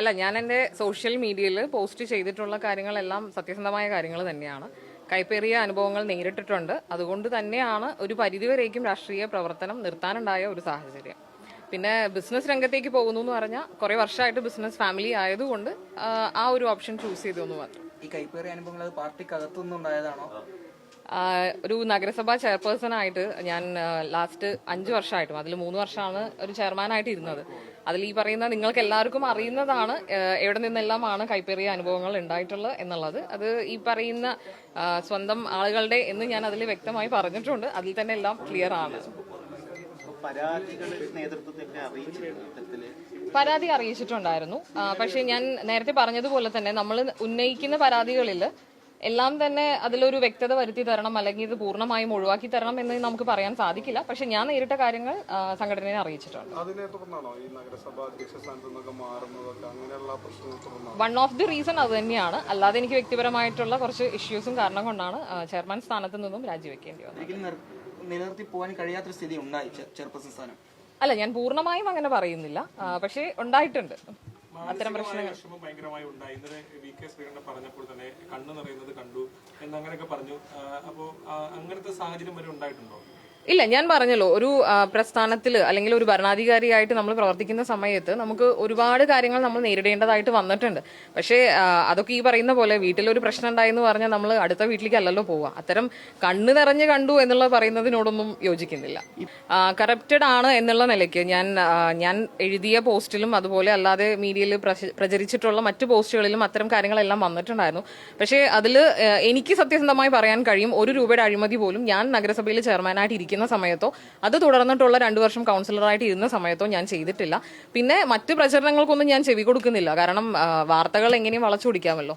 അല്ല ഞാൻ എന്റെ സോഷ്യൽ മീഡിയയിൽ പോസ്റ്റ് ചെയ്തിട്ടുള്ള കാര്യങ്ങളെല്ലാം സത്യസന്ധമായ കാര്യങ്ങൾ തന്നെയാണ്. കൈപ്പേറിയ അനുഭവങ്ങൾ നേരിട്ടിട്ടുണ്ട്. അതുകൊണ്ട് തന്നെയാണ് ഒരു പരിധിവരേക്കും രാഷ്ട്രീയ പ്രവർത്തനം നിർത്താനുണ്ടായ ഒരു സാഹചര്യം. പിന്നെ ബിസിനസ് രംഗത്തേക്ക് പോകുന്നു എന്ന് പറഞ്ഞാൽ കുറേ വർഷമായിട്ട് ബിസിനസ് ഫാമിലി ആയതുകൊണ്ട് ആ, ഒരു ഓപ്ഷൻ ചൂസ് ചെയ്തു എന്ന് മാത്രം. ഈ കൈപ്പേറിയ അനുഭവങ്ങൾ അത് പാർട്ടിക്കകത്തുനിന്ന് ഉണ്ടായതാണോ ആ, ഒരു നഗരസഭാ ചെയർപേഴ്സൺ ആയിട്ട് ഞാൻ ലാസ്റ്റ് അഞ്ച് വർഷമായിട്ടും അതിൽ മൂന്ന് വർഷമാണ് ഒരു ചെയർമാനായിട്ട് ഇരുന്നത്. അതിൽ ഈ പറയുന്ന നിങ്ങൾക്ക് എല്ലാവർക്കും അറിയുന്നതാണ് എവിടെ നിന്നെല്ലാമാണ് കൈപ്പേറിയ അനുഭവങ്ങൾ ഉണ്ടായിട്ടുള്ളത് എന്നുള്ളത്. അത് ഈ പറയുന്ന സ്വന്തം ആളുകളുടെ എന്ന് ഞാൻ അതിൽ വ്യക്തമായി പറഞ്ഞിട്ടുണ്ട്. അതിൽ തന്നെ എല്ലാം ക്ലിയർ ആണ്. പരാതി അറിയിച്ചിട്ടുണ്ടായിരുന്നു. പക്ഷേ ഞാൻ നേരത്തെ പറഞ്ഞതുപോലെ തന്നെ നമ്മൾ ഉന്നയിക്കുന്ന പരാതികളിൽ എല്ലാം തന്നെ അതിലൊരു വ്യക്തത വരുത്തി തരണം അല്ലെങ്കിൽ ഇത് പൂർണമായും ഒഴിവാക്കി തരണം എന്ന് നമുക്ക് പറയാൻ സാധിക്കില്ല. പക്ഷെ ഞാൻ നേരിട്ട കാര്യങ്ങൾ സംഘടനയെ അറിയിച്ചിട്ടുണ്ട്. അതിനെ തുടർന്നാണോ ഈ നഗരസഭാ അധ്യക്ഷ സ്ഥാനത്ത് മാറുന്നതൊക്കെ? അങ്ങനെയുള്ള പ്രശ്നങ്ങൾ വൺ ഓഫ് ദി റീസൺ അത് തന്നെയാണ്. അല്ലാതെ എനിക്ക് വ്യക്തിപരമായിട്ടുള്ള കുറച്ച് ഇഷ്യൂസും കാരണം കൊണ്ടാണ് ചെയർമാൻ സ്ഥാനത്ത് നിന്നും രാജിവെക്കേണ്ടി വന്നത്. നിലനിർത്തി പോകാൻ കഴിയാത്തൊരു സ്ഥിതി ഉണ്ടായി ചെ- ചെയർപേഴ്സൺ സ്ഥാനം. അല്ല ഞാൻ പൂർണമായും അങ്ങനെ പറയുന്നില്ല. പക്ഷേ ഉണ്ടായിട്ടുണ്ട്. അത്തരം പ്രശ്നങ്ങൾ. ഭയങ്കരമായി ഉണ്ടായി. ഇന്നലെ വി കെ ശ്രീകണ്ഠൻ പറഞ്ഞപ്പോൾ തന്നെ കണ്ണു നിറയുന്നത് കണ്ടു എന്നങ്ങനെയൊക്കെ പറഞ്ഞു. അപ്പോൾ അപ്പോ അങ്ങനത്തെ സാഹചര്യം വരെ ഉണ്ടായിട്ടുണ്ടോ? ഇല്ല ഞാൻ പറഞ്ഞല്ലോ ഒരു പ്രസ്ഥാനത്തിൽ അല്ലെങ്കിൽ ഒരു ഭരണാധികാരിയായിട്ട് നമ്മൾ പ്രവർത്തിക്കുന്ന സമയത്ത് നമുക്ക് ഒരുപാട് കാര്യങ്ങൾ നമ്മൾ നേരിടേണ്ടതായിട്ട് വന്നിട്ടുണ്ട്. പക്ഷേ അതൊക്കെ ഈ പറയുന്ന പോലെ വീട്ടിലൊരു പ്രശ്നം ഉണ്ടായെന്ന് പറഞ്ഞാൽ നമ്മൾ അടുത്ത വീട്ടിലേക്ക് അല്ലല്ലോ പോവുക. അത്തരം കണ്ണ് നിറഞ്ഞ് കണ്ടു എന്നുള്ളത് പറയുന്നതിനോടൊന്നും യോജിക്കുന്നില്ല. കറപ്റ്റഡ് ആണ് എന്നുള്ള നിലയ്ക്ക് ഞാൻ ഞാൻ എഴുതിയ പോസ്റ്റിലും അതുപോലെ അല്ലാതെ മീഡിയയിൽ പ്രചരിച്ചിട്ടുള്ള മറ്റു പോസ്റ്റുകളിലും അത്തരം കാര്യങ്ങളെല്ലാം വന്നിട്ടുണ്ടായിരുന്നു. പക്ഷേ അതിൽ എനിക്ക് സത്യസന്ധമായി പറയാൻ കഴിയും ഒരു രൂപയുടെ അഴിമതി പോലും ഞാൻ നഗരസഭയിൽ ചെയർമാനായിട്ട് ഇരിക്കുന്ന സമയത്തോ അത് തുടർന്നിട്ടുള്ള രണ്ടു വർഷം കൗൺസിലറായിട്ട് ഇരുന്ന സമയത്തോ ഞാൻ ചെയ്തിട്ടില്ല. പിന്നെ മറ്റ് പ്രചരണങ്ങൾക്കൊന്നും ഞാൻ ചെവി കൊടുക്കുന്നില്ല. കാരണം വാർത്തകൾ എങ്ങനെയും വളച്ചൊടിക്കാമല്ലോ.